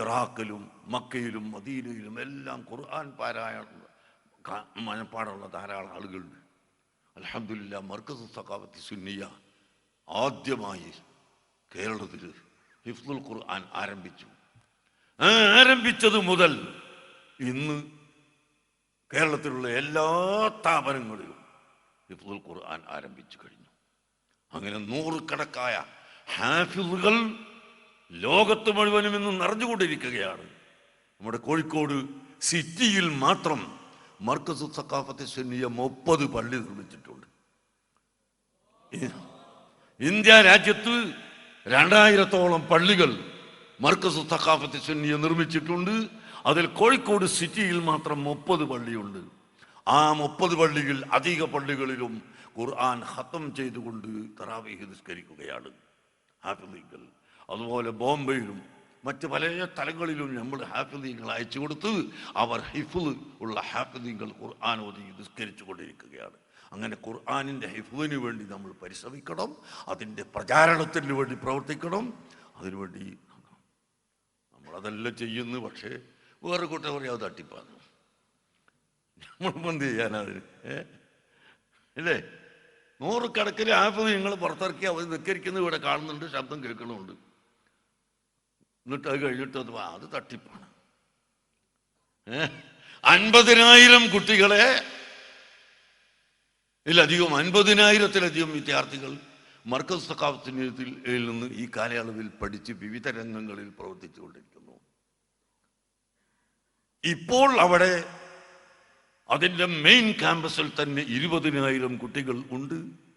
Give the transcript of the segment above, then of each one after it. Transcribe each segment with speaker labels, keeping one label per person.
Speaker 1: ഇറാഖിലും മക്കയിലും മദീനയിലും എല്ലാം ഖുർആൻ പാരായണ മനപ്പാടുള്ള ധാരാളം ആളുകളുണ്ട് അലഹമില്ല മർക്കസ് സഖാവത്തി സുന്നിയ ആദ്യമായി കേരളത്തിൽ ഹിഫ്ദുൽ ഖുർആൻ ആരംഭിച്ചു. ആരംഭിച്ചത് മുതൽ ഇന്ന് കേരളത്തിലുള്ള എല്ലാ സ്ഥാപനങ്ങളിലും ഹിഫ്ദുൽ ഖുർആൻ ആരംഭിച്ചു കഴിഞ്ഞു. അങ്ങനെ നൂറുകണക്കായ ഹാഫിളുകൾ ലോകത്ത് മുഴുവനും ഇന്ന് നിറഞ്ഞുകൊണ്ടിരിക്കുകയാണ്. നമ്മുടെ കോഴിക്കോട് സിറ്റിയിൽ മാത്രം മർക്കസു സക്കാഫത്തെ സുന്നിയ മുപ്പത് പള്ളി നിർമ്മിച്ചിട്ടുണ്ട്. ഇന്ത്യ രാജ്യത്ത് രണ്ടായിരത്തോളം പള്ളികൾ മർക്കസു സക്കാഫത്തെ സുന്നിയ നിർമ്മിച്ചിട്ടുണ്ട്. അതിൽ കോഴിക്കോട് സിറ്റിയിൽ മാത്രം മുപ്പത് പള്ളിയുണ്ട്. ആ മുപ്പത് പള്ളിയിൽ അധിക പള്ളികളിലും ഖുർആൻ ഹത്തം ചെയ്തുകൊണ്ട് തറാവീഹ് നിസ്കരിക്കുകയാണ്. ഹാഫിദീങ്ങൾ അതുപോലെ ബോംബെയിലും മറ്റ് പല സ്ഥലങ്ങളിലും നമ്മൾ ഹാഫിദീങ്ങൾ അയച്ചു കൊടുത്ത് അവർ ഹിഫുൽ ഉള്ള ഹാഫിദീങ്ങൾ ഖുർആൻ ഓതി നിസ്കരിച്ചു കൊണ്ടിരിക്കുകയാണ് അങ്ങനെ ഖുർആാനിന്റെ ഹിഫുവിന് വേണ്ടി നമ്മൾ പരിശ്രമിക്കണം അതിന്റെ പ്രചാരണത്തിന് വേണ്ടി പ്രവർത്തിക്കണം അതിനുവേണ്ടി നമ്മളതെല്ലാം ചെയ്യുന്നു പക്ഷേ വേറെ കൂട്ടം പറയാം അത് തട്ടിപ്പാണ്. നമ്മളിപ്പോൾ എന്ത് ചെയ്യാനതിന് ഇല്ലേ? നൂറുകണക്കിന് ആപ്പ് നിങ്ങൾ പുറത്തിറക്കി അവർ നിൽക്കരിക്കുന്നത് ഇവിടെ കാണുന്നുണ്ട് ശബ്ദം കേൾക്കണമുണ്ട് എന്നിട്ട് അത് കഴിഞ്ഞിട്ട് അത് അത് തട്ടിപ്പാണ്. അൻപതിനായിരം കുട്ടികളെ ഇതിലധികം അൻപതിനായിരത്തിലധികം വിദ്യാർത്ഥികൾ മർക്കസ് സഖാഫത്തിനിൽ നിന്ന് ഈ കാലയളവിൽ പഠിച്ച് വിവിധ രംഗങ്ങളിൽ പ്രവർത്തിച്ചുകൊണ്ടിരിക്കുന്നു. ഇപ്പോൾ അവിടെ അതിന്റെ മെയിൻ ക്യാമ്പസിൽ തന്നെ ഇരുപതിനായിരം കുട്ടികൾ ഉണ്ട്.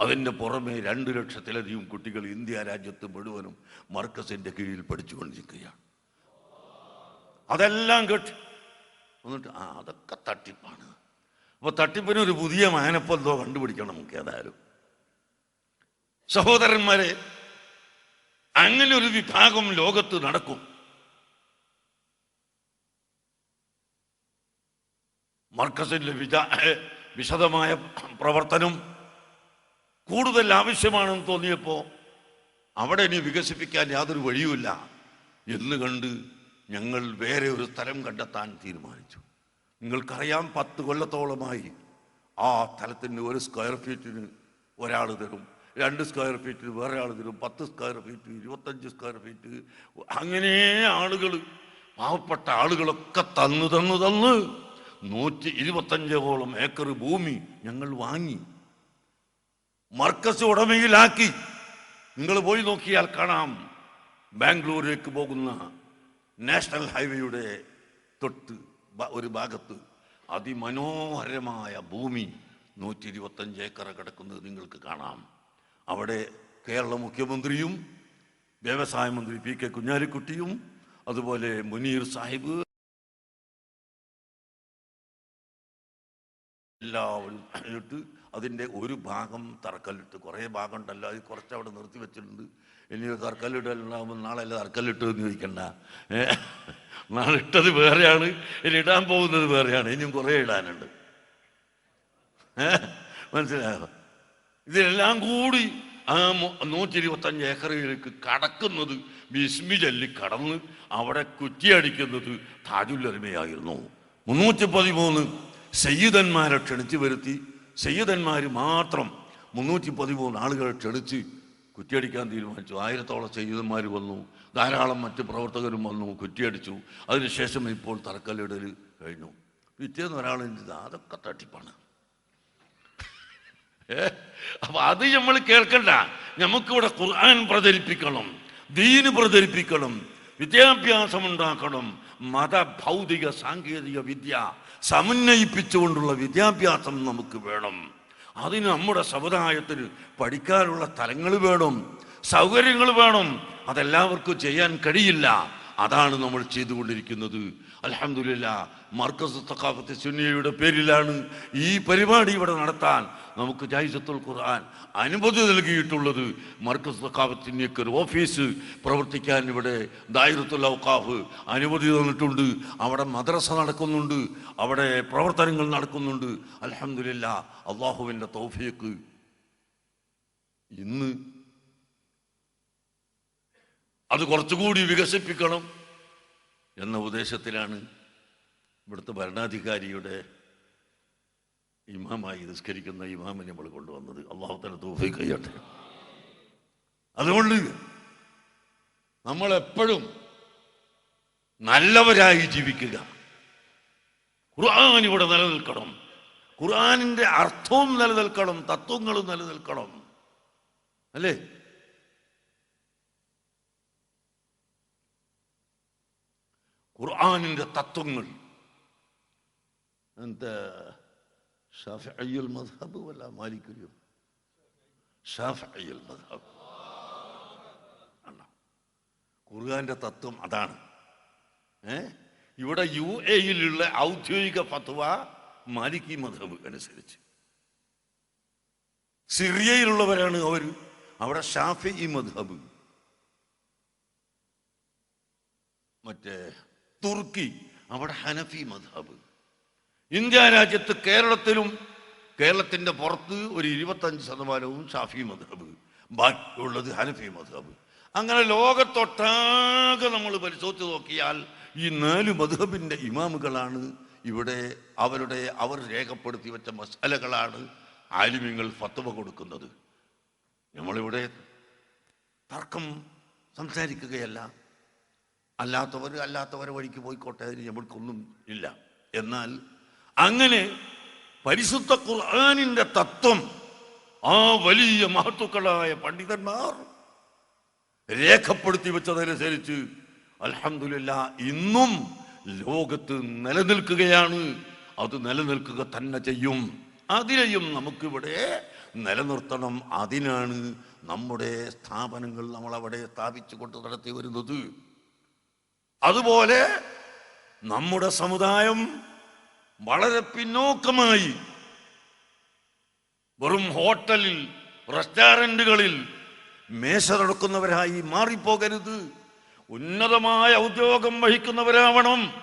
Speaker 1: അതിന്റെ പുറമെ രണ്ട് ലക്ഷത്തിലധികം കുട്ടികൾ ഇന്ത്യ രാജ്യത്ത് മുഴുവനും മർക്കസിന്റെ കീഴിൽ പഠിച്ചുകൊണ്ടിരിക്കുകയാണ്. അതെല്ലാം കേട്ട് എന്നിട്ട് ആ അതൊക്കെ തട്ടിപ്പാണ്. അപ്പൊ തട്ടിപ്പിന് ഒരു പുതിയ മാനപ്പന്തോ കണ്ടുപിടിക്കണം നമുക്ക് ഏതായാലും. സഹോദരന്മാരെ അങ്ങനെ ഒരു വിഭാഗം ലോകത്ത് നടക്കും. മർക്കസിന്റെ വിശദമായ പ്രവർത്തനം കൂടുതൽ ആവശ്യമാണെന്ന് തോന്നിയപ്പോൾ അവിടെ ഇനി വികസിപ്പിക്കാൻ യാതൊരു വഴിയുമില്ല. എന്ന് കണ്ട് ഞങ്ങൾ വേറെ ഒരു സ്ഥലം കണ്ടെത്താൻ തീരുമാനിച്ചു. നിങ്ങൾക്കറിയാം പത്ത് കൊല്ലത്തോളമായി ആ സ്ഥലത്തിന് ഒരു സ്ക്വയർ ഫീറ്റിന് ഒരാൾ തരും രണ്ട് സ്ക്വയർ ഫീറ്റിന് വേറെ ആൾ തരും പത്ത് സ്ക്വയർ ഫീറ്റ് ഇരുപത്തഞ്ച് സ്ക്വയർ ഫീറ്റ് അങ്ങനെ ആളുകൾ പാവപ്പെട്ട ആളുകളൊക്കെ തന്നു തന്നു തന്ന്. നൂറ്റി ഇരുപത്തഞ്ചോളം ഏക്കർ ഭൂമി ഞങ്ങൾ വാങ്ങി. മർക്കസ് ഉടമയിലാക്കി. നിങ്ങൾ പോയി നോക്കിയാൽ കാണാം. ബാംഗ്ലൂരിലേക്ക് പോകുന്ന നാഷണൽ ഹൈവേയുടെ തൊട്ട് ഒരു ഭാഗത്ത് അതിമനോഹരമായ ഭൂമി നൂറ്റി ഇരുപത്തഞ്ച് ഏക്കർ കിടക്കുന്നത് നിങ്ങൾക്ക് കാണാം. അവിടെ കേരള മുഖ്യമന്ത്രിയും വ്യവസായ മന്ത്രി പി കെ കുഞ്ഞാലിക്കുട്ടിയും അതുപോലെ മുനീർ സാഹിബ് എല്ലാവരും ഇട്ട് അതിന്റെ ഒരു ഭാഗം തറക്കല്ലിട്ട് കുറേ ഭാഗം ഉണ്ടല്ലോ അത് കുറച്ച് അവിടെ നിർത്തി വെച്ചിട്ടുണ്ട്. ഇനി തറക്കല്ലിടലുണ്ടാകുമ്പോൾ നാളെ അല്ല തറക്കല്ലിട്ട് എന്ന് ചോദിക്കണ്ട. നാളെ ഇട്ടത് വേറെയാണ് ഇനി ഇടാൻ പോകുന്നത് വേറെയാണ് ഇനിയും കുറേ ഇടാനുണ്ട്. മനസ്സിലായോ? ഇതിനെല്ലാം കൂടി ആ നൂറ്റി ഇരുപത്തഞ്ച് ഏക്കറിലേക്ക് കടക്കുന്നത് ബിസ്മി ചൊല്ലി കടന്ന് അവിടെ കുറ്റിയടിക്കുന്നത് താജുല്ലരുമയായിരുന്നു മുന്നൂറ്റി പതിമൂന്ന് സയ്യിദന്മാരെ ക്ഷണിച്ചു വരുത്തി. സയ്യിദന്മാർ മാത്രം മുന്നൂറ്റി പതിമൂന്ന് ആളുകളെ ക്ഷണിച്ച് കുറ്റിയടിക്കാൻ തീരുമാനിച്ചു. ആയിരത്തോളം സയ്യിദന്മാർ വന്നു. ധാരാളം മറ്റ് പ്രവർത്തകരും വന്നു കുറ്റിയടിച്ചു. അതിനുശേഷം ഇപ്പോൾ തറക്കല്ലിടൽ കഴിഞ്ഞു. പിറ്റേന്ന് ഒരാൾ എന്ത് അതൊക്കെ തട്ടിപ്പാണ്. അപ്പൊ അത് നമ്മൾ കേൾക്കണ്ട. നമുക്കിവിടെ ഖുർആൻ പ്രചരിപ്പിക്കണം ദീന് പ്രചരിപ്പിക്കണം വിദ്യാഭ്യാസം ഉണ്ടാക്കണം മത ഭൗതിക സാങ്കേതിക വിദ്യ സമന്വയിപ്പിച്ചുകൊണ്ടുള്ള വിദ്യാഭ്യാസം നമുക്ക് വേണം. അതിന് നമ്മുടെ സമുദായത്തിന് പഠിക്കാനുള്ള തലങ്ങൾ വേണം. സൗകര്യങ്ങൾ വേണം. അതെല്ലാവർക്കും ചെയ്യാൻ കഴിയില്ല. അതാണ് നമ്മൾ ചെയ്തുകൊണ്ടിരിക്കുന്നത്. അലഹമില്ല മർക്കസ് തക്കാഫത്ത് സുന്നിയയുടെ പേരിലാണ് ഈ പരിപാടി ഇവിടെ നടത്താൻ നമുക്ക് ജായിസത്തുൽ ഖുർആൻ അനുമതി നൽകിയിട്ടുള്ളത്. മർക്കസ് തക്കാഫത്ത് സുന്നിയക്ക് ഒരു ഓഫീസ് പ്രവർത്തിക്കാൻ ഇവിടെ ദായിരത്തുൽ ഔക്കാഫ് അനുമതി തന്നിട്ടുണ്ട്. അവിടെ മദ്രസ നടക്കുന്നുണ്ട് അവിടെ പ്രവർത്തനങ്ങൾ നടക്കുന്നുണ്ട്. അലഹമില്ല അള്ളാഹുവിന്റെ തൗഫീക്ക് ഇന്ന് അത് കുറച്ചുകൂടി വികസിപ്പിക്കണം. എന്ന ഉദ്ദേശത്തിലാണ് ഇവിടുത്തെ ഭരണാധികാരിയുടെ ഇമാമായി നിസ്കരിക്കുന്ന ഇമാമിനെ നമ്മൾ കൊണ്ടുവന്നത്. അള്ളാഹുത്തല തൂഫി കയ്യട്ടെ അതുകൊണ്ട് നമ്മളെപ്പോഴും നല്ലവരായി ജീവിക്കുക. ഖുർആൻ ഇവിടെ നിലനിൽക്കണം. ഖുർആനിന്റെ അർത്ഥവും നിലനിൽക്കണം. തത്വങ്ങളും നിലനിൽക്കണം. അല്ലേ? ഖുർആനിന്റെ തത്വങ്ങൾ. ഖുർആന്റെ തത്വം അതാണ്. ഏ? ഇവിടെ യു എയിലുള്ള ഔദ്യോഗിക ഫത്വ മാലിക്കി മധബ് അനുസരിച്ച്. സിറിയയിലുള്ളവരാണ് അവർ അവിടെ ഷാഫി മധബ് മറ്റേ തുർക്കി അവിടെ ഹനഫി മധാബ് ഇന്ത്യ രാജ്യത്ത് കേരളത്തിലും കേരളത്തിന്റെ പുറത്ത് ഒരു ഇരുപത്തഞ്ച് ശതമാനവും ഷാഫി മധാബ് ബാക്കിയുള്ളത് ഹനഫി മധാബ് അങ്ങനെ ലോകത്തൊട്ടാകെ നമ്മൾ പരിശോധിച്ച് നോക്കിയാൽ ഈ നാല് മധുഹബിന്റെ ഇമാമുകളാണ് ഇവിടെ അവരുടെ അവർ രേഖപ്പെടുത്തി വെച്ച മസാലകളാണ് ആലിമ്യങ്ങൾ ഫത്തുവ കൊടുക്കുന്നത്. നമ്മളിവിടെ തർക്കം സംസാരിക്കുകയല്ല. അല്ലാത്തവർ അല്ലാത്തവരെ വഴിക്ക് പോയിക്കോട്ടെ അതിന് നമ്മൾക്കൊന്നും ഇല്ല. എന്നാൽ അങ്ങനെ പരിശുദ്ധ ഖുർആാനിന്റെ തത്വം ആ വലിയ മഹത്തുക്കളായ പണ്ഡിതന്മാർ രേഖപ്പെടുത്തി വെച്ചതനുസരിച്ച് അലഹമില്ല ഇന്നും ലോകത്ത് നിലനിൽക്കുകയാണ്. അത് നിലനിൽക്കുക തന്നെ ചെയ്യും. അതിനെയും നമുക്കിവിടെ നിലനിർത്തണം. അതിനാണ് നമ്മുടെ സ്ഥാപനങ്ങൾ നമ്മളവിടെ സ്ഥാപിച്ചു കൊണ്ട് നടത്തി വരുന്നത്. അതുപോലെ നമ്മുടെ സമുദായം വളരെ പിന്നോക്കമായി വെറും ഹോട്ടലിൽ റെസ്റ്റോറന്റുകളിൽ മേശ നടക്കുന്നവരായി മാറിപ്പോകരുത്. ഉന്നതമായ ഉദ്യോഗം വഹിക്കുന്നവരാവണം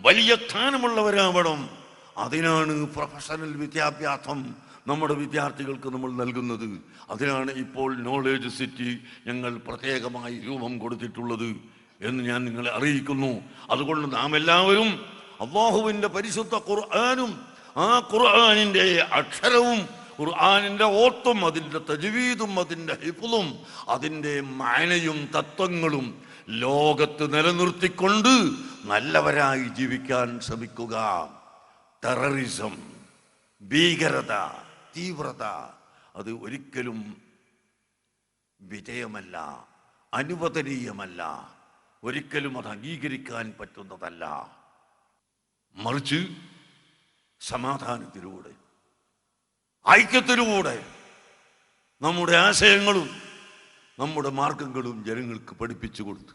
Speaker 1: വലിയ സ്ഥാനമുള്ളവരാവണം. അതിനാണ് പ്രൊഫഷണൽ വിദ്യാഭ്യാസം നമ്മുടെ വിദ്യാർത്ഥികൾക്ക് നമ്മൾ നൽകുന്നത്. അതിനാണ് ഇപ്പോൾ നോളേജ് സിറ്റി ഞങ്ങൾ പ്രത്യേകമായി രൂപം കൊടുത്തിട്ടുള്ളത്. എന്ന് ഞാൻ നിങ്ങളെ അറിയിക്കുന്നു. അതുകൊണ്ട് നാം എല്ലാവരും അള്ളാഹുവിന്റെ പരിശുദ്ധ ഖുർആാനും ആ ഖുർആാനിന്റെ അക്ഷരവും ഖുർആാനിന്റെ ഓത്തും അതിന്റെ തജ്വീദും അതിന്റെ ഹിഫുലും അതിന്റെ മാനയും തത്വങ്ങളും ലോകത്ത് നിലനിർത്തിക്കൊണ്ട് നല്ലവരായി ജീവിക്കാൻ ശ്രമിക്കുക. ടെററിസം ഭീകരത തീവ്രത അത് ഒരിക്കലും വിജയമല്ല അനുവദനീയമല്ല. ഒരിക്കലും അത് അംഗീകരിക്കാൻ പറ്റുന്നതല്ല. മറിച്ച് സമാധാനത്തിലൂടെ ഐക്യത്തിലൂടെ നമ്മുടെ ആശയങ്ങളും നമ്മുടെ മാർഗങ്ങളും ജനങ്ങൾക്ക് പഠിപ്പിച്ചു കൊടുത്ത്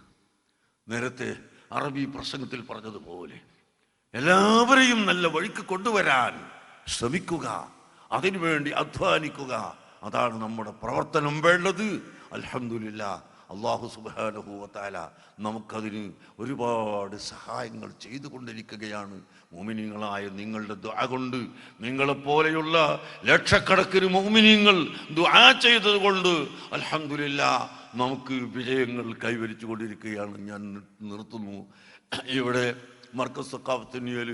Speaker 1: നേരത്തെ അറബി പ്രസംഗത്തിൽ പറഞ്ഞതുപോലെ എല്ലാവരെയും നല്ല വഴിക്ക് കൊണ്ടുവരാൻ ശ്രമിക്കുക അതിനുവേണ്ടി അധ്വാനിക്കുക. അതാണ് നമ്മുടെ പ്രവർത്തനം വേണ്ടത്. അൽഹംദുലില്ല അള്ളാഹു സുബാനുഭൂവത്താല നമുക്കതിന് ഒരുപാട് സഹായങ്ങൾ ചെയ്തുകൊണ്ടിരിക്കുകയാണ്. മോമിനിങ്ങളായ നിങ്ങളുടെ ദുആ കൊണ്ട് നിങ്ങളെപ്പോലെയുള്ള ലക്ഷക്കണക്കിന് മോമിനിങ്ങൾ ദുആ ചെയ്തത് കൊണ്ട് അലഹമില്ല നമുക്ക് വിജയങ്ങൾ കൈവരിച്ചു കൊണ്ടിരിക്കുകയാണ് ഞാൻ നിർത്തുന്നു. ഇവിടെ മർക്കസ് സക്കാഫത്തിനിയൽ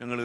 Speaker 1: ഞങ്ങൾ